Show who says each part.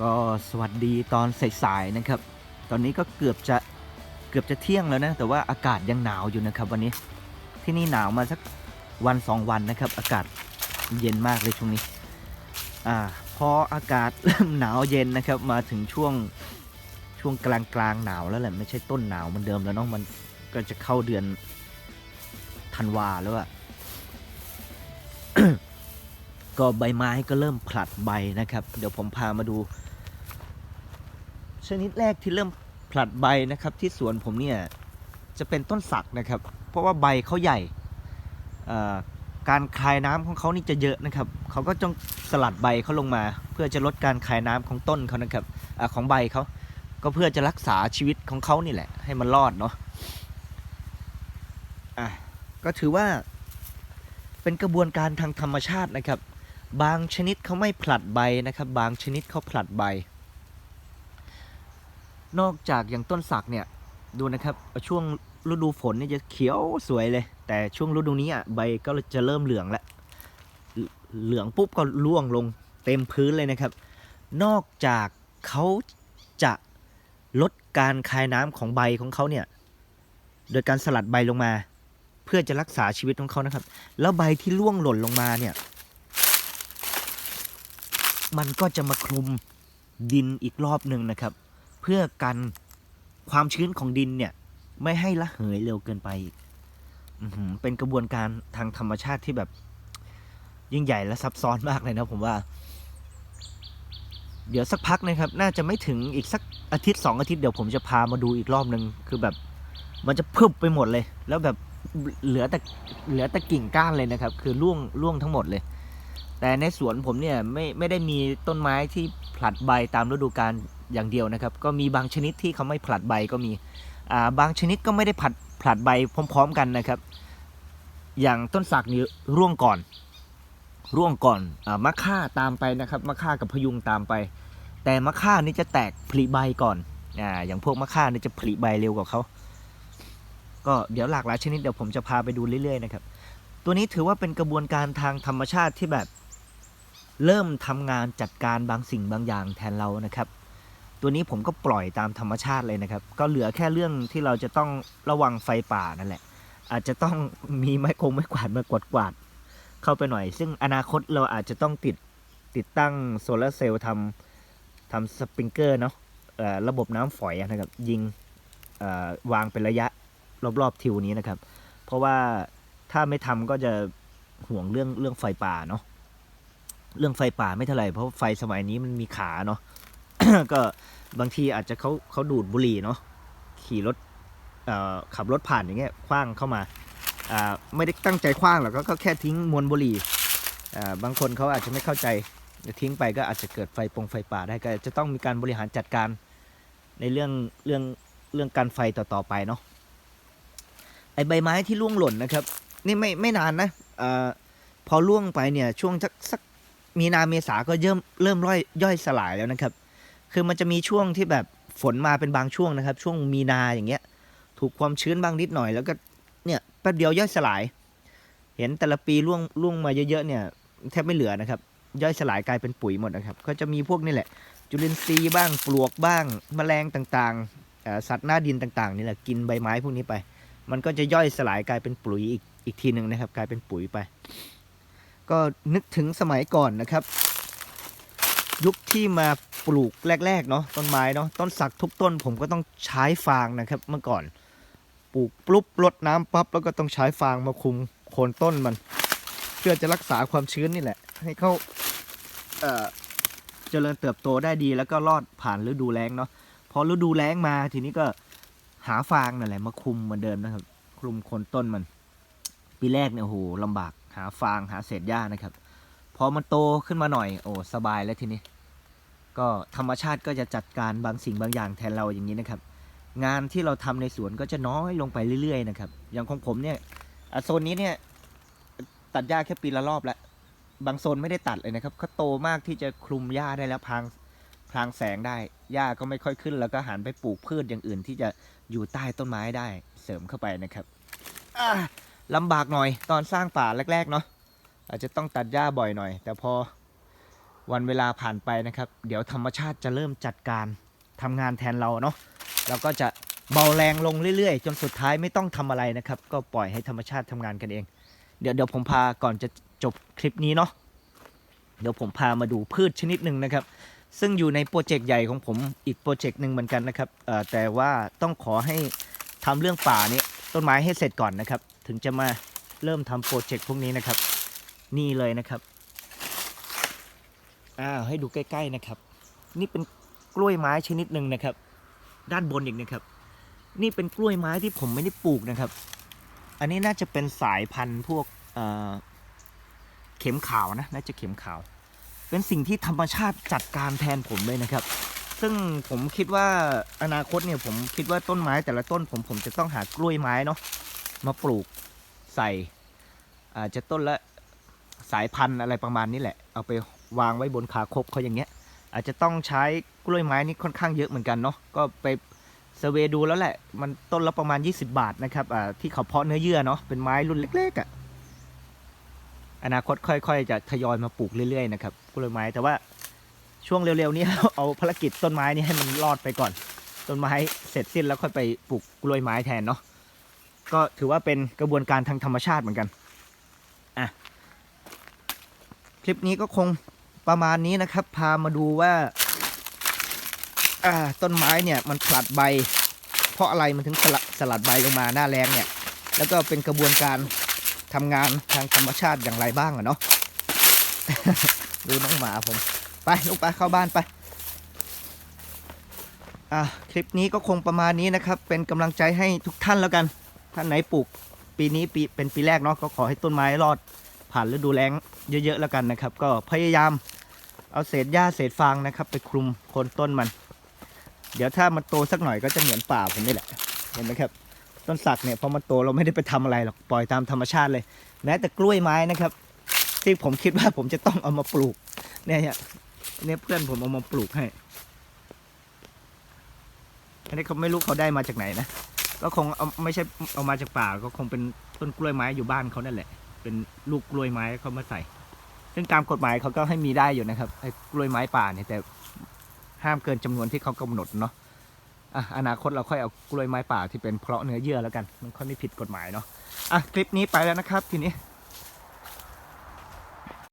Speaker 1: ก็สวัสดีตอนสายๆนะครับ ตอนนี้ก็เกือบจะเกือบจะเที่ยงแล้วนะ แต่ว่าอากาศยังหนาวอยู่นะครับ วันนี้ที่นี่หนาวมาสักวันสองวันนะครับ อากาศเย็นมากเลยช่วงนี้ อ่าพออากาศเริ่มหนาวเย็นนะครับ มาถึงช่วงช่วงกลางกลางหนาวแล้วแหละไม่ใช่ต้นหนาวเหมือนเดิมแล้วเนาะมันก็จะเข้าเดือนธันวาแล้วอะก็ใบไม้ก็เริ่มผลัดใบนะครับ เดี๋ยวผมพามาดู ชนิดแรกที่เริ่มผลัดใบนะครับที่สวนผมเนี่ยจะเป็นต้นสักนะครับ เพราะว่าใบเขาใหญ่การคายน้ำของเขานี่จะเยอะนะครับเขาก็ต้องสลัดใบเขาลงมา เพื่อจะลดการคายน้ำของต้นเขานะครับอของใบเขาก็เพื่อจะรักษาชีวิตของเขานี่แหละ ให้มันรอดเนาะอะก็ถือว่าเป็นกระบวนการทางธรรมชาตินะครับ บางชนิดเขาไม่ผลัดใบนะครับ บางชนิดเขาผลัดใบ นอกจากอย่างต้นสักเนี่ยดูนะครับช่วงฤดูฝนเนี่ยจะเขียวสวยเลย แต่ช่วงฤดูนี้อะใบก็จะเริ่มเหลืองแล้วเหลืองปุ๊บก็ร่วงลงเต็มพื้นเลยนะครับ นอกจากเขาจะลดการคายน้ำของใบของเขาเนี่ยโดยการสลัดใบลงมา เพื่อจะรักษาชีวิตของเขานะครับ แล้วใบที่ร่วงหล่นลงมาเนี่ยมันก็จะมาคลุมดินอีกรอบหนึ่งนะครับ เพื่อกันความชื้นของดินเนี่ย ไม่ให้ระเหยเร็วเกินไปเป็นกระบวนการทางธรรมชาติที่แบบ ยิ่งใหญ่และซับซ้อนมากเลยนะผมว่า เดี๋ยวสักพักนะครับ น่าจะไม่ถึงอีกสักอาทิตย์สองอาทิตย์เดี๋ยวผมจะพามาดูอีกรอบหนึ่งคือแบบ มันจะเพึบไปหมดเลย แล้วแบบเหลือแต่เหลือแต่กิ่งก้านเลยนะครับ คือร่วงร่วงทั้งหมดเลย แต่ในสวนผมเนี่ยไม่ไม่ได้มีต้นไม้ที่ผลัดใบตามฤดูกาล อย่างเดียวนะครับ ก็มีบางชนิดที่เขาไม่ผลัดใบก็มีาบางชนิดก็ไม่ได้ผลัดผลัดใบพร้อม ๆ กันนะครับ อย่างต้นสักนี่ร่วงก่อน ร่วงก่อนอมะค่าตามไปนะครับมะค่ากับพยุงตามไป แต่มะค่านี่จะแตกผลิใบก่อนอ่าอย่างพวกมะค่านี่จะผลิใบเร็วกว่าเขาก็เดี๋ยวหลากหลายชนิดเดี๋ยวผมจะพาไปดูเรื่อยๆนะครับ ตัวนี้ถือว่าเป็นกระบวนการทางธรรมชาติที่แบบเริ่มทำงานจัดการบางสิ่งบางอย่างแทนเรานะครับ ตัวนี้ผมก็ปล่อยตามธรรมชาติเลยนะครับ ก็เหลือแค่เรื่องที่เราจะต้องระวังไฟป่านั่นแหละ อาจจะต้องมีไม้คงไม้กวาดมากวาดกวาดๆเข้าไปหน่อย ซึ่งอนาคตเราอาจจะต้องติดติดตั้งโซลาเซลล์ทำทำสปริงเกอร์เนาะระบบน้ำฝอยนะครับ ยิงวางเป็นระยะรอบๆทิวนี้นะครับ เพราะว่าถ้าไม่ทำก็จะห่วงเรื่องเรื่องไฟป่าเนาะเรื่องไฟป่าไม่เท่าไหร่เพราะไฟสมัยนี้มันมีขาเนาะ ก็บางทีอาจจะเขาเขาดูดบุหรี่เนาะขี่รถขับรถผ่านอย่างเงี้ยคว้างเข้ามาไม่ได้ตั้งใจคว้างหรอกก็แค่ทิ้งมวลบุหรี่บางคนเขาอาจจะไม่เข้าใจทิ้งไปก็อาจจะเกิดไฟปงไฟป่าได้ก็จะต้องมีการบริหารจัดการในเรื่องเรื่องเรื่องการไฟต่อๆไปเนาะไอใบไม้ที่ร่วงหล่นนะครับ นี่ไม่ไม่นานนะอพอล่วงไปเนี่ยช่วงสักสักมีนาเมษาก็เริ่มเริ่มร่อยย่อยสลายแล้วนะครับ คือมันจะมีช่วงที่แบบฝนมาเป็นบางช่วงนะครับ ช่วงมีนาอย่างเงี้ย ถูกความชื้นบางนิดหน่อยแล้วก็เนี่ยแป๊บเดียวย่อยสลาย เห็นแต่ละปีร่วงร่วงมาเยอะๆเนี่ยแทบไม่เหลือนะครับ ย่อยสลายกลายเป็นปุ๋ยหมดนะครับ ก็จะมีพวกนี่แหละ จุลินทรีย์บ้างปลวกบ้างแมลงต่างๆสัตว์หน้าดินต่างๆนี่แหละกินใบไม้พวกนี้ไป มันก็จะย่อยสลายกลายเป็นปุ๋ยอีกอีกทีหนึ่งนะครับ กลายเป็นปุ๋ยไป ก็นึกถึงสมัยก่อนนะครับ ยุคที่มาปลูกแรกๆเนาะต้นไม้เนาะต้นสักทุกต้นผมก็ต้องใช้ฟางนะครับเมื่อก่อน ปลูกปุ๊บรดน้ำปั๊บแล้วก็ต้องใช้ฟางมาคุมโคนต้นมัน เพื่อจะรักษาความชื้นนี่แหละ ให้เขาเอ่อเจริญเติบโตได้ดีแล้วก็รอดผ่านฤดูแล้งเนาะพอฤดูแล้งมาทีนี้ก็หาฟางนั่นแหละมาคุมเหมือนเดิมนะครับคลุมโคนต้นมัน ปีแรกเนี่ยโหลำบากหาฟางหาเศษหญ้านะครับ พอมันโตขึ้นมาหน่อย โอ้สบายแล้วทีนี้ ก็ธรรมชาติก็จะจัดการบางสิ่งบางอย่างแทนเราอย่างนี้นะครับ งานที่เราทำในสวนก็จะน้อยลงไปเรื่อยๆนะครับ อย่างของผมเนี่ยอโซนนี้เนี่ยตัดหญ้าแค่ปีละรอบล้วบางโซนไม่ได้ตัดเลยนะครับเขาโตมากที่จะคลุมหญ้าได้แล้วพรางพางแสงได้ หญ้าก็ไม่ค่อยขึ้น แล้วก็หันไปปลูกพืชอย่างอื่นที่จะอยู่ใต้ต้นไม้ได้ เสริมเข้าไปนะครับลำบากหน่อยตอนสร้างป่าแรก ๆ เนาะ อาจจะต้องตัดหญ้าบ่อยหน่อย แต่พอวันเวลาผ่านไปนะครับ เดี๋ยวธรรมชาติจะเริ่มจัดการทำงานแทนเราเนาะเราก็จะเบาแรงลงเรื่อยๆ จนสุดท้ายไม่ต้องทำอะไรนะครับ ก็ปล่อยให้ธรรมชาติทำงานกันเอง เดี๋ยวเดี๋ยวผมพาก่อนจะจบคลิปนี้เนาะเดี๋ยวผมพามาดูพืชชนิดหนึ่งนะครับ ซึ่งอยู่ในโปรเจกต์ใหญ่ของผมอีกโปรเจกต์หนึ่งเหมือนกันนะครับแต่ว่าต้องขอให้ทำเรื่องป่านี้ต้นไม้ให้เสร็จก่อนนะครับ ถึงจะมาเริ่มทำโปรเจกต์พวกนี้นะครับ นี่เลยนะครับอ้าวให้ดูใกล้ ๆนะครับ นี่เป็นกล้วยไม้ชนิดหนึ่งนะครับ ด้านบนอีกนะครับ นี่เป็นกล้วยไม้ที่ผมไม่ได้ปลูกนะครับ อันนี้น่าจะเป็นสายพันธุ์พวกเเข็มขาวนะน่าจะเข็มขาว เป็นสิ่งที่ธรรมชาติจัดการแทนผมเลยนะครับ ซึ่งผมคิดว่าอนาคตเนี่ยผมคิดว่าต้นไม้แต่ละต้น ผมผมจะต้องหากล้วยไม้เนาะมาปลูกใส่อาจจะต้นละ สายพันธุ์อะไรประมาณนี้แหละ เอาไปวางไว้บนขาคบเขาอย่างเงี้ย อาจจะต้องใช้กล้วยไม้นี่ค่อนข้างเยอะเหมือนกันเนาะก็ไปเซเวดูแล้วแหละ มันต้นละประมาณ 20 บาทนะครับอ่าที่เขาเพาะเนื้อเยื่อเนาะเป็นไม้รุ่นเล็กๆอะ่ะอนาคตค่อยๆ จะทยอยมาปลูกเรื่อยๆนะครับกล้วยไม้แต่ว่าช่วงเร็วๆนี้เอาภารกิจต้นไม้นี่ให้มันรอดไปก่อน ต้นไม้เสร็จสิ้นแล้วค่อยไปปลูกกล้วยไม้แทนเนาะก็ถือว่าเป็นกระบวนการทางธรรมชาติเหมือนกัน อะ ค ลิปนี้ก็คงประมาณนี้นะครับ พามาดูว่าต้นไม้เนี่ยมันผลัดใบ เพราะอะไรมันถึงสลัดสลัดใบลงมาหน้าแรงเนี่ย แล้วก็เป็นกระบวนการทำงานทางธรรมชาติอย่างไรบ้างอะเนาะดูน้องหมาผม ไปลูกไปเข้าบ้านไปอะคลิปนี้ก็คงประมาณนี้นะครับ เป็นกำลังใจให้ทุกท่านแล้วกัน ท่านไหนปลูกปีนี้ปีเป็นปีแรกเนาะก็ขอให้ต้นไม้รอดผ่านฤดูแล้ง เยอะๆแล้วกันนะครับ ก็พยายามเอาเศษหญ้าเศษฟางนะครับ ไปคลุมโคนต้นมัน เดี๋ยวถ้ามันโตสักหน่อยก็จะเหมือนป่าผมนี่แหละเห็นไหมครับ ต้นสักเนี่ยพอมันโตเราไม่ได้ไปทำอะไรหรอกปล่อยตามธรรมชาติเลย แม้แต่กล้วยไม้นะครับ ที่ผมคิดว่าผมจะต้องเอามาปลูกเนี่ยเนี่ยเนี่ยเพื่อนผมเอามาปลูกให้อันนี้เขาไม่รู้เขาได้มาจากไหนนะก็คงเอาไม่ใช่เอามาจากป่าก็คงเป็นต้นกล้วยไม้อยู่บ้านเขานั่นแหละ เป็นลูกกล้วยไม้เขามาใส่ ซึ่งตามกฎหมายเขาก็ให้มีได้อยู่นะครับไอ้กล้วยไม้ป่าเนี่ยแต่ห้ามเกินจำนวนที่เขากำหนดเนาะอะอนาคตเราค่อยเอากล้วยไม้ป่าที่เป็นเพราะเนื้อเยื่อแล้วกัน มันค่อยไม่ผิดกฎหมายเนาะอะคลิปนี้ไปแล้วนะครับทีนี้